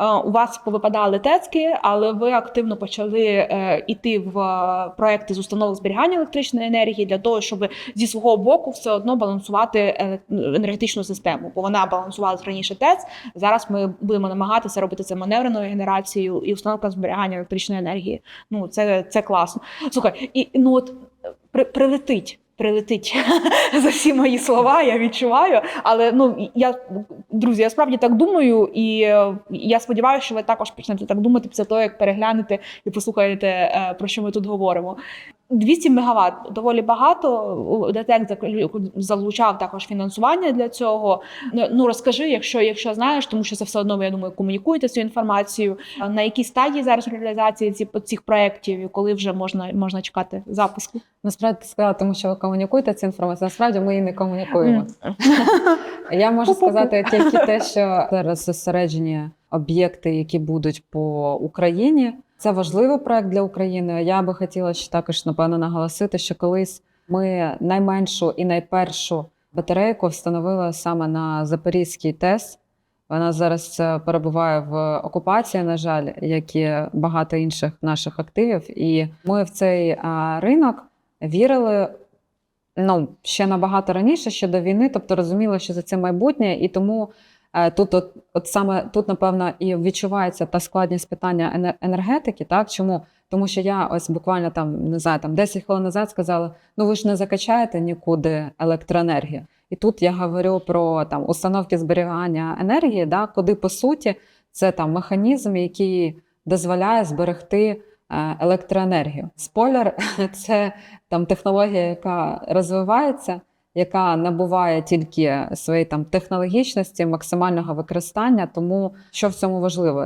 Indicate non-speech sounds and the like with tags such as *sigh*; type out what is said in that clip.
Е, У вас повипадали тецьки, але ви активно почали е, йти в е, проекти з установ зберігання електричної енергії для того, щоб зі свого боку все одно балансувати енергетичну систему. Бо вона балансувалась раніше ТЕЦ. Зараз ми будемо намагатися робити це маневреною генерацією і установка зберігання електричної енергії. Ну це, це класно. Слухай, і ну от при, прилетить. Прилетить *laughs* за всі мої слова, я відчуваю. Але ну я друзі, я справді так думаю, і е, я сподіваюся, що ви також почнете так думати після того, як переглянете і послухаєте, е, про що ми тут говоримо. 200 мегаватт доволі багато. ДТЕК зак- залучав також фінансування для цього. Ну розкажи, якщо, якщо знаєш, тому що це все одно я думаю, комунікуєте цю інформацію. На якій стадії зараз реалізації ці, цих проєктів, і коли вже можна, можна чекати запуску? Насправді ти сказала, тому що ви комунікуєте цю інформацію. Насправді ми її не комунікуємо. Я можу сказати тільки те, що зараз зосереджені об'єкти, які будуть по Україні. Це важливий проект для України. Я би хотіла ще також напевно наголосити, що колись ми найменшу і найпершу батарейку встановили саме на Запорізький ТЕС. Вона зараз е, перебуває в окупації, на жаль, як і багато інших наших активів. І ми в цей ринок вірили ну, ще набагато раніше, ще до війни, тобто розуміли, що за це майбутнє, і тому е, тут, от, от саме тут, напевно, і відчувається та складність питання енергетики. Так чому? Тому що я ось буквально там не знаю, там 10 хвилин назад сказала: ну ви ж не закачаєте нікуди електроенергію. І тут я говорю про там установки зберігання енергії, да, куди по суті це там механізм, який дозволяє зберегти е, електроенергію. Спойлер *laughs* це там технологія, яка розвивається, яка набуває тільки своєї там технологічності, максимального використання. Тому що в цьому важливо?